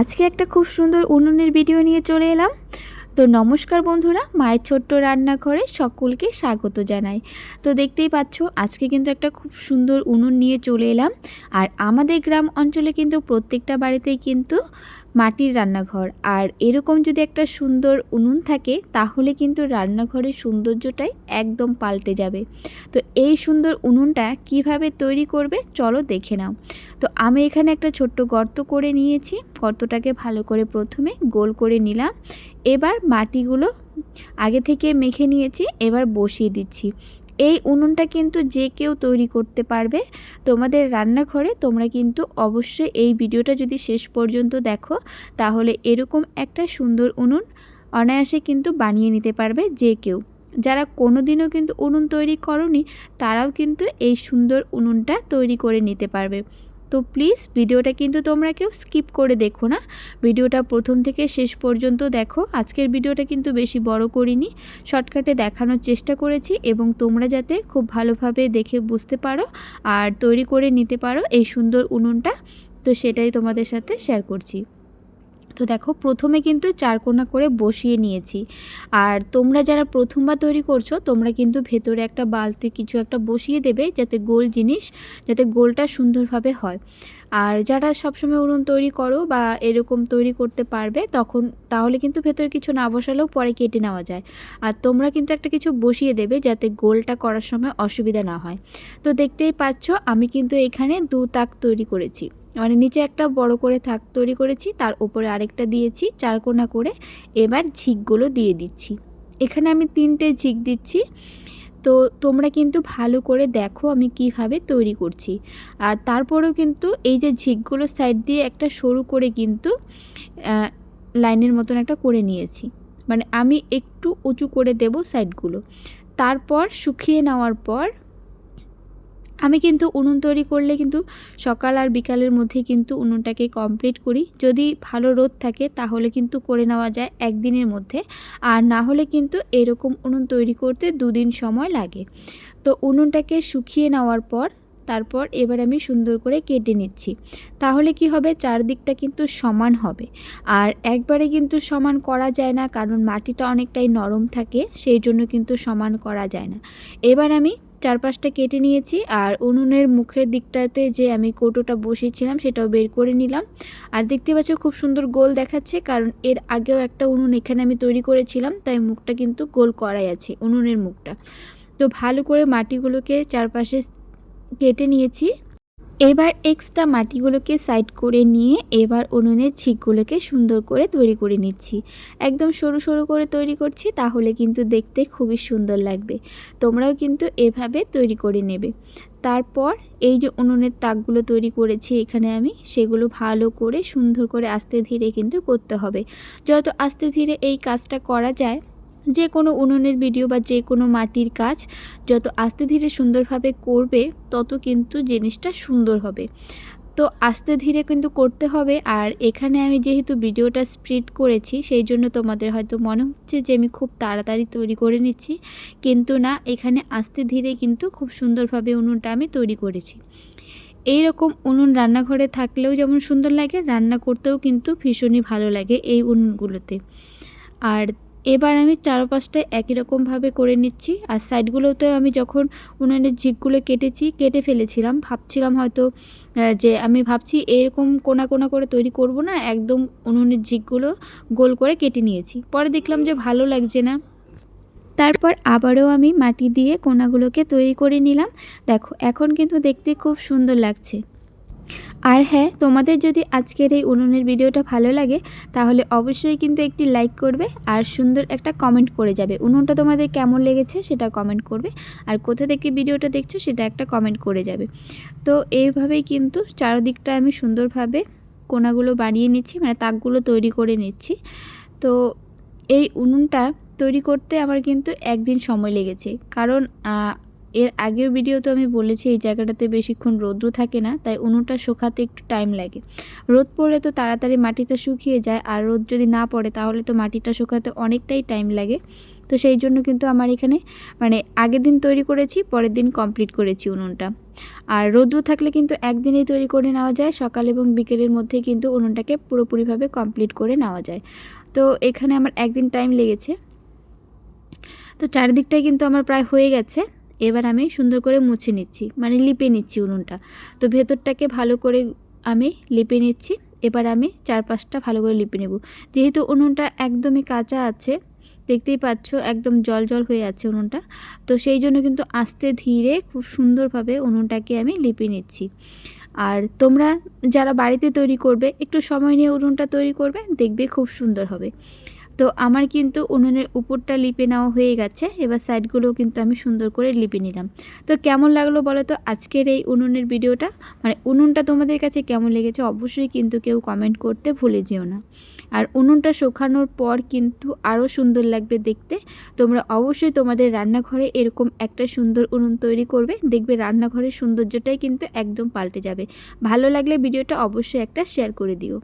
আজকে একটা খুব সুন্দর উনুনের ভিডিও নিয়ে চলে এলাম। তো নমস্কার বন্ধুরা, মায়ের ছোট্ট রান্নাঘরে সকলকে স্বাগত জানাই। তো দেখতেই পাচ্ছ, আজকে কিন্তু একটা খুব সুন্দর উনুন নিয়ে চলে এলাম। আর আমাদের গ্রাম অঞ্চলে কিন্তু প্রত্যেকটা বাড়িতেই কিন্তু মাটির রান্নাঘর। আর এরকম যদি একটা সুন্দর উনুন থাকে, তাহলে কিন্তু রান্নাঘরের সৌন্দর্যটাই একদম পাল্টে যাবে। তো এই সুন্দর উনুনটা কীভাবে তৈরি করবে, চলো দেখে নাও। তো আমি এখানে একটা ছোট্ট গর্ত করে নিয়েছি। গর্তটাকে ভালো করে প্রথমে গোল করে নিলাম। এবার মাটিগুলো আগে থেকে মেখে নিয়েছি, এবার বসিয়ে দিচ্ছি। এই উনুনটা কিন্তু যে কেউ তৈরি করতে পারবে। তোমাদের রান্নাঘরে তোমরা কিন্তু অবশ্যই এই ভিডিওটা যদি শেষ পর্যন্ত দেখো, তাহলে এরকম একটা সুন্দর উনুন অনায়াসে কিন্তু বানিয়ে নিতে পারবে যে কেউ। যারা কোনো দিনও কিন্তু উনুন তৈরি করনি, তারাও কিন্তু এই সুন্দর উনুনটা তৈরি করে নিতে পারবে। তো প্লিজ ভিডিওটা কিন্তু তোমরা কেউ স্কিপ করে দেখো না। ভিডিওটা প্রথম থেকে শেষ পর্যন্ত দেখো। আজকের ভিডিওটা কিন্তু বেশি বড় করিনি। শর্টকাটে দেখানোর চেষ্টা করেছি এবং তোমরা যাতে খুব ভালোভাবে দেখে বুঝতে পারো আর তৈরি করে নিতে পারো এই সুন্দর উনুনটা। তো সেটাই তোমাদের সাথে শেয়ার করছি। তো দেখো, প্রথমে কিন্তু চারকোনা করে বসিয়ে নিয়েছি। আর তোমরা যারা প্রথমবার তৈরি করছ, তোমরা কিন্তু ভেতরে একটা বালতি কিছু একটা বসিয়ে দেবে যাতে গোল জিনিস, যাতে গোলটা সুন্দরভাবে হয়। আর যারা সবসময় উনুন তৈরি করো বা এরকম তৈরি করতে পারবে, তখন তাহলে কিন্তু ভেতরে কিছু না বসালেও পরে কেটে নেওয়া যায়। আর তোমরা কিন্তু একটা কিছু বসিয়ে দেবে যাতে গোলটা করার সময় অসুবিধা না হয়। তো দেখতেই পাচ্ছ, আমি কিন্তু এখানে দু তাক তৈরি করেছি। মানে নিচে একটা বড় করে থাক, তৈরি করেছি, তার উপরে আরেকটা দিয়েছি চারকোনা করে এবার ঝিকগুলো দিয়ে দিচ্ছি। এখানে আমি তিনটে ঝিক দিচ্ছি। তো তোমরা কিন্তু ভালো করে দেখো আমি কীভাবে তৈরি করছি। আর তারপরেও কিন্তু এই যে ঝিকগুলো সাইড দিয়ে একটা সরু করে কিন্তু লাইনের মতন একটা করে নিয়েছি। মানে আমি একটু উঁচু করে দেব সাইডগুলো। তারপর শুকিয়ে নেওয়ার পর আমি কিন্তু উনুন তৈরি করলে কিন্তু সকাল আর বিকালের মধ্যে কিন্তু উনুনটাকে কমপ্লিট করি। যদি ভালো রোদ থাকে তাহলে কিন্তু করে নেওয়া যায় একদিনের মধ্যে। আর না হলে কিন্তু এরকম উনুন তৈরি করতে দুদিন সময় লাগে। তো উনুনটাকে শুকিয়ে নেওয়ার পর, তারপর এবার আমি সুন্দর করে কেটে নিচ্ছি। তাহলে কি হবে? চারদিকটা কিন্তু সমান হবে। আর একবারে কিন্তু সমান করা যায় না, কারণ মাটিটা অনেকটাই নরম থাকে, সেই জন্য কিন্তু সমান করা যায় না। এবার আমি চারপাশটা কেটে নিয়েছি আর উনুনের মুখের দিকটাতে যে আমি কৌটোটা বসিয়েছিলাম সেটাও বের করে নিলাম। আর দেখতে পাচ্ছ খুব সুন্দর গোল দেখাচ্ছে কারণ এর আগেও একটা উনুন এখানে আমি তৈরি করেছিলাম, তাই মুখটা কিন্তু গোল করাই আছে উনুনের মুখটা। তো ভালো করে মাটিগুলোকে চারপাশে কেটে নিয়েছি। এবার এক্সট্রা মাটিগুলোকে সাইড করে নিয়ে এবার উনুনের ছিকগুলোকে সুন্দর করে তৈরি করে নিচ্ছি। একদম সরু সরু করে তৈরি করছি, তাহলে কিন্তু দেখতে খুবই সুন্দর লাগবে। তোমরাও কিন্তু এভাবে তৈরি করে নেবে। তারপর এই যে উনুনের তাকগুলো তৈরি করেছি এখানে আমি, সেগুলো ভালো করে সুন্দর করে আস্তে ধীরে কিন্তু করতে হবে। যত আস্তে ধীরে এই কাজটা করা যায় যে কোনো উনুনের ভিডিও বা যে কোনো মাটির কাজ যত আস্তে ধীরে সুন্দরভাবে করবে, তত কিন্তু জিনিসটা সুন্দর হবে। তো আস্তে ধীরে কিন্তু করতে হবে। আর এখানে আমি যেহেতু ভিডিওটা স্প্রিড করেছি, সেই জন্য তোমাদের হয়তো মনে হচ্ছে যে আমি খুব তাড়াতাড়ি তৈরি করে নিচ্ছি। কিন্তু না, এখানে আস্তে ধীরে কিন্তু খুব সুন্দরভাবে উনুনটা আমি তৈরি করেছি। এই রকম উনুন রান্নাঘরে থাকলেও যেমন সুন্দর লাগে, রান্না করতেও কিন্তু ভীষণই ভালো লাগে এই উনুনগুলোতে। আর এবার আমি চারপাশটায় একই রকমভাবে করে নিচ্ছি আর সাইডগুলোতেও আমি যখন উনুনের ঝিকগুলো কেটেছি, কেটে ফেলেছিলাম, ভাবছিলাম হয়তো যে আমি ভাবছি এরকম কোনা কোনা করে তৈরি করব না, একদম উনুনের ঝিকগুলো গোল করে কেটে নিয়েছি। পরে দেখলাম যে ভালো লাগছে না। তারপর আবারও আমি মাটি দিয়ে কোনাগুলোকে তৈরি করে নিলাম। দেখো, এখন কিন্তু দেখতে খুব সুন্দর লাগছে। আর হ্যাঁ তোমাদের যদি আজকের এই উনুনের ভিডিওটা ভালো লাগে, তাহলে অবশ্যই কিন্তু একটি লাইক করবে আর সুন্দর একটা কমেন্ট করে যাবে। উনুনটা তোমাদের কেমন লেগেছে সেটা কমেন্ট করবে আর কোথা থেকে ভিডিওটা দেখছ সেটা একটা কমেন্ট করে যাবে। তো এইভাবেই কিন্তু চারদিকটা আমি সুন্দরভাবে কোনাগুলো বানিয়ে নিচ্ছি মানে তাকগুলো তৈরি করে নিচ্ছি। তো এই উনুনটা তৈরি করতে আমার কিন্তু একদিন সময় লেগেছে। কারণ এর আগের ভিডিও তো আমি বলেছি এই জায়গাটাতে বেশিক্ষণ রৌদ্র থাকে না, তাই উনুনটা শুকাতে একটু টাইম লাগে। রোদ পড়লে তো তাড়াতাড়ি মাটিটা শুকিয়ে যায়, আর রোদ যদি না পড়ে তাহলে তো মাটিটা শুকাতে অনেকটাই টাইম লাগে। তো সেই জন্য কিন্তু আমার এখানে মানে আগের দিন তৈরি করেছি, পরের দিন কমপ্লিট করেছি উনুনটা। আর রৌদ্র থাকলে কিন্তু একদিনেই তৈরি করে নেওয়া যায়, সকাল এবং বিকেলের মধ্যে কিন্তু উনুনটাকে পুরোপুরিভাবে কমপ্লিট করে নেওয়া যায়। তো এখানে আমার একদিন টাইম লেগেছে। তো চারিদিকটাই কিন্তু আমার প্রায় হয়ে গেছে। এবার আমি সুন্দর করে মুছে নিচ্ছি মানে লিপে নিচ্ছি উনুনটা। তো ভেতরটাকে ভালো করে আমি লিপে নিচ্ছি, এবার আমি চারপাশটা ভালো করে লিপে নেব। যেহেতু উনুনটা একদমই কাঁচা আছে, দেখতেই পাচ্ছ একদম জল জল হয়ে আছে উনুনটা, তো সেই জন্য কিন্তু আস্তে ধীরে খুব সুন্দরভাবে উনুনটাকে আমি লিপে নিচ্ছি। আর তোমরা যারা বাড়িতে তৈরি করবে, একটু সময় নিয়ে উনুনটা তৈরি করবে, দেখবে খুব সুন্দর হবে। তো আমার কিন্তু উনুনের উপরটা লিপে নেওয়া হয়ে গেছে। এবার সাইডগুলোও কিন্তু আমি সুন্দর করে লিপে নিলাম। তো কেমন লাগল বলো তো আজকের এই উনুনের ভিডিওটা? মানে উনুনটা তোমাদের কাছে কেমন লেগেছে অবশ্যই কিন্তু কেউ কমেন্ট করতে ভুলে যেও না। আর উনুনটা শুকানোর পর কিন্তু আরও সুন্দর লাগবে দেখতে। তোমরা অবশ্যই তোমাদের রান্নাঘরে এরকম একটা সুন্দর উনুন তৈরি করবে। দেখবে রান্নাঘরের সৌন্দর্যটাই কিন্তু একদম পাল্টে যাবে। ভালো লাগলে ভিডিওটা অবশ্যই একটা শেয়ার করে দিও।